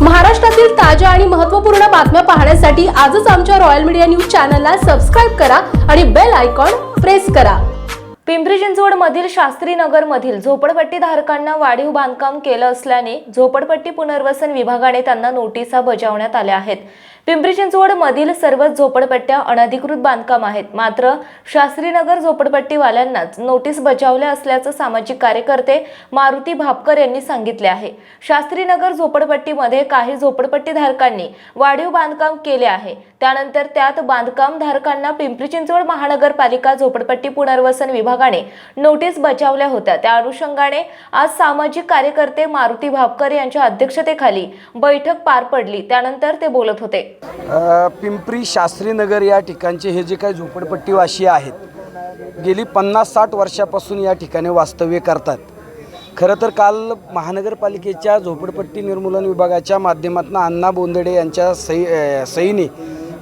महाराष्ट्रातील ताज्या आणि महत्त्वपूर्ण बातम्या पाहण्यासाठी आजच आमच्या रॉयल मीडिया न्यूज चॅनलला सबस्क्राईब करा आणि बेल आयकॉन प्रेस करा. पिंपरी चिंचवड मधील शास्त्री नगर मधील झोपडपट्टी धारकांना वाढीव बांधकाम केलं असल्याने झोपडपट्टी पुनर्वसन विभागाने त्यांना नोटिसा बजावण्यात आल्या आहेत. पिंपरी चिंचवड मधील सर्वच झोपडपट्ट्या अनधिकृत बांधकाम आहेत. मात्र शास्त्रीनगर झोपडपट्टीवाल्यांनाच नोटीस बजावल्या असल्याचं सामाजिक कार्यकर्ते मारुती भापकर यांनी सांगितले आहे. शास्त्रीनगर झोपडपट्टीमध्ये काही झोपडपट्टी धारकांनी वाढीव बांधकाम केले आहे. त्यानंतर त्यात बांधकाम धारकांना पिंपरी चिंचवड महानगरपालिका झोपडपट्टी पुनर्वसन विभागाने नोटीस बजावल्या होत्या. त्या अनुषंगाने आज सामाजिक कार्यकर्ते मारुती भापकर यांच्या अध्यक्षतेखाली बैठक पार पडली. त्यानंतर ते बोलत होते. पिंपरी शास्त्रीनगर या ठिकाणचे हे जे काही झोपडपट्टीवासी आहेत गेली पन्नास साठ वर्षापासून या ठिकाणी वास्तव्य करतात. खरं तर काल महानगरपालिकेच्या झोपडपट्टी निर्मूलन विभागाच्या माध्यमातून अण्णा बोंदडे यांच्या सही सहीने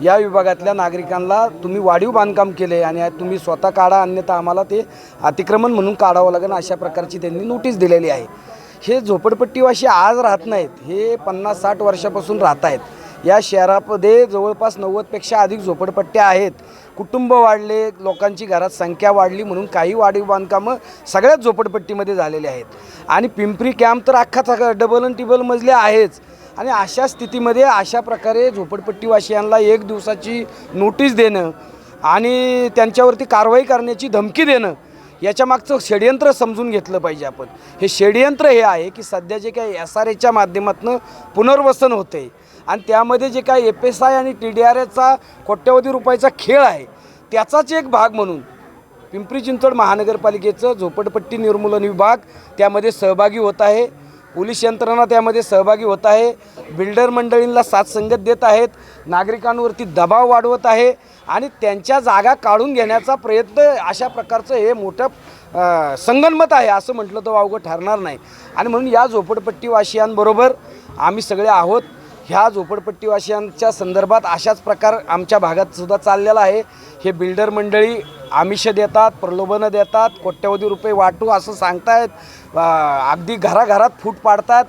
या विभागातल्या नागरिकांना तुम्ही वाढीव बांधकाम केले आणि तुम्ही स्वतः काढा अन्यथा आम्हाला ते अतिक्रमण म्हणून काढावं लागेल अशा प्रकारची त्यांनी नोटीस दिलेली आहे. हे झोपडपट्टीवासी आज राहत नाहीत हे पन्नास साठ वर्षापासून राहत आहेत. या शहरामध्ये जवळपास नव्वदपेक्षा अधिक झोपडपट्ट्या आहेत. कुटुंब वाढले लोकांची घरात संख्या वाढली म्हणून काही वाढीव बांधकामं सगळ्याच झोपडपट्टीमध्ये झालेली आहेत. आणि पिंपरी कॅम्प तर अख्खा डबल आणि टिबल मजले आहेच. आणि अशा स्थितीमध्ये अशा प्रकारे झोपडपट्टीवासियांना एक दिवसाची नोटीस देणं आणि त्यांच्यावरती कारवाई करण्याची धमकी देणं याच्या मागचं षडयंत्र समजून घेतलं पाहिजे आपण. हे षडयंत्र हे आहे की सध्या जे काही एस आर एच्या माध्यमातून पुनर्वसन होते आणि त्यामध्ये जे काही एफ एस आय आणि टी डी आर एचा कोट्यवधी रुपयाचा खेळ आहे त्याचाच एक भाग म्हणून पिंपरी चिंचवड महानगरपालिकेचं झोपडपट्टी निर्मूलन विभाग त्यामध्ये सहभागी होत आहे. पोलीस यंत्रणा त्यामध्ये सहभागी होत आहे. बिल्डर मंडळींना साथ संगत देत आहेत. नागरिकांवरती दबाव वाढवत आहे आणि त्यांच्या जागा काढून घेण्याचा प्रयत्न अशा प्रकारचं हे मोठं संगनमत आहे असं म्हटलं तर वावगं ठरणार नाही. आणि म्हणून या झोपडपट्टीवासियांबरोबर आम्ही सगळे आहोत. ह्या झोपडपट्टीवासियांच्या संदर्भात अशाच प्रकार आमच्या भागात सुद्धा चाललेला आहे. हे बिल्डर मंडळी आमिष देतात प्रलोभनं देतात कोट्यवधी रुपये वाटू असं सांगतायत. अगदी घराघरात फूट पाडतात.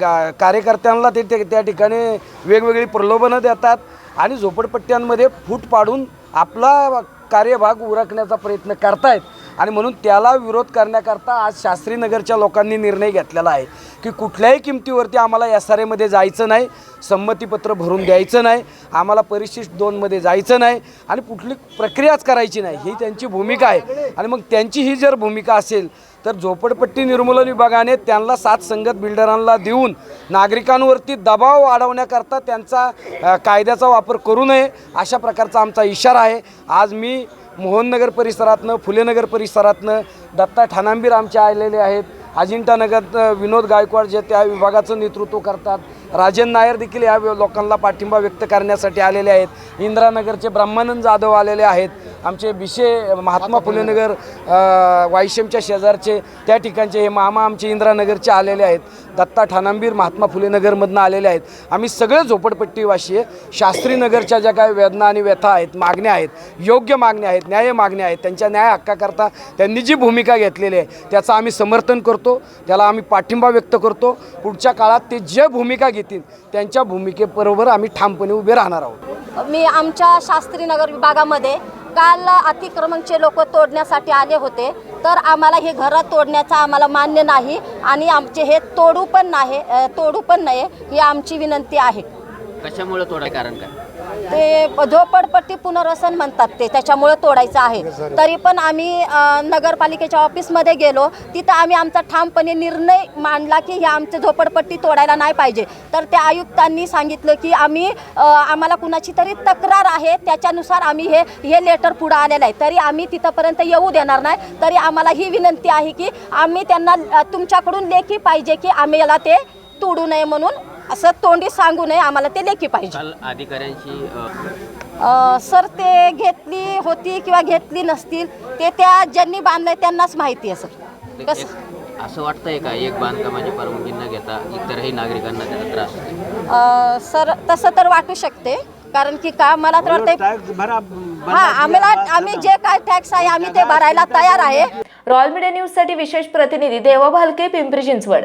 गा कार्यकर्त्यांना ते ते- त्या ठिकाणी वेगवेगळी प्रलोभनं देतात आणि झोपडपट्ट्यांमध्ये फूट पाडून आपला कार्यभाग उरकण्याचा प्रयत्न करतायत. आणि म्हणून त्याला विरोध करण्याकरता आज शास्त्रीनगरच्या लोकांनी निर्णय घेतलेला आहे की कुठल्याही किमतीवरती आम्हाला एस आर एमध्ये जायचं नाही संमतीपत्र भरून द्यायचं नाही आम्हाला परिशिष्ट दोनमध्ये जायचं नाही आणि कुठली प्रक्रियाच करायची नाही. ही त्यांची भूमिका आहे. आणि मग त्यांची ही जर भूमिका असेल तर झोपडपट्टी निर्मूलन विभागाने त्यांना सात संगत बिल्डरांना देऊन नागरिकांवरती दबाव वाढवण्याकरता त्यांचा कायद्याचा वापर करू नये अशा प्रकारचा आमचा इशारा आहे. आज मी मोहननगर परिसरातनं फुलेनगर परिसरातनं दत्ता ठाणांबीर आमचे आलेले आहेत. अजिंठानगर विनोद गायकवाड जे त्या विभागाचं नेतृत्व करतात. राजन नायर देखील या लोकांना पाठिंबा व्यक्त करण्यासाठी आलेले आहेत. इंदिरानगरचे ब्रह्मानंद जाधव आलेले आहेत. आमचे बिशे महात्मा फुलेनगर अ, वायशेमच्या शेजारचे त्या ठिकाणचे हे मामा आमचे इंदिरानगरचे आलेले आहेत. दत्ता ठाणांबीर महात्मा फुलेनगरमधनं आलेले आहेत. आम्ही सगळे झोपडपट्टीवासी आहे. शास्त्रीनगरच्या ज्या काही वेदना आणि व्यथा आहेत मागण्या आहेत योग्य मागण्या आहेत न्याय मागण्या आहेत त्यांच्या न्याय हक्काकरता त्यांनी जी भूमिका घेतलेली आहे त्याचं आम्ही समर्थन करतो. त्याला आम्ही पाठिंबा व्यक्त करतो. पुढच्या काळात ते जे भूमिका घेतील त्यांच्या भूमिकेबरोबर आम्ही ठामपणे उभे राहणार आहोत. मी आमच्या शास्त्रीनगर विभागामध्ये काल अतिक्रमणचे लोक तोडण्यासाठी आले होते. तर आम्हाला हे घरं तोडण्याचं आम्हाला मान्य नाही आणि आमचे हे तोडू पण नाही तोडू पण नाही ही आमची विनंती आहे. कशामुळे तोडाय कारण काय? ते झोपडपट्टी पुनर्वसन म्हणतात ते त्याच्यामुळे तोडायचं आहे. तरी पण आम्ही अ, नगरपालिकेच्या ऑफिसमध्ये गेलो तिथं आम्ही आमचा ठामपणे निर्णय मांडला की हे आमचं झोपडपट्टी तोडायला नाही पाहिजे. तर त्या आयुक्तांनी सांगितलं की आम्ही अ, आम्हाला कुणाची तरी तक्रार आहे त्याच्यानुसार आम्ही हे हे लेटर पुढं आलेलं आहे. तरी आम्ही तिथंपर्यंत येऊ देणार नाही. तरी आम्हाला ही विनंती आहे की आम्ही त्यांना अ, तुमच्याकडून लेखी पाहिजे की आम्ही याला ते तोडू नये म्हणून असं तोंडी सांगू नये आम्हाला ते लेखी पाहिजे. काल अधिकाऱ्यांशी अ, अ, सर ते घेतली होती किंवा घेतली नसतील ते त्या ज्यांनी बांधलंय त्यांनाच माहिती आहे सर. कसं एक- असं वाटतंय का एक बांधकामाची परवानगी न घेता इतरही नागरिकांना त्याचा त्रास होतो अ, सर तसं तर वाटू शकते कारण की का मला तर वाटतंय हा आम्हाला आम्ही जे काय टॅक्स आहे आम्ही ते भरायला तयार आहे. रॉयल मीडिया न्यूजसाठी विशेष प्रतिनिधी देवा भालके पिंपरी चिंचवड.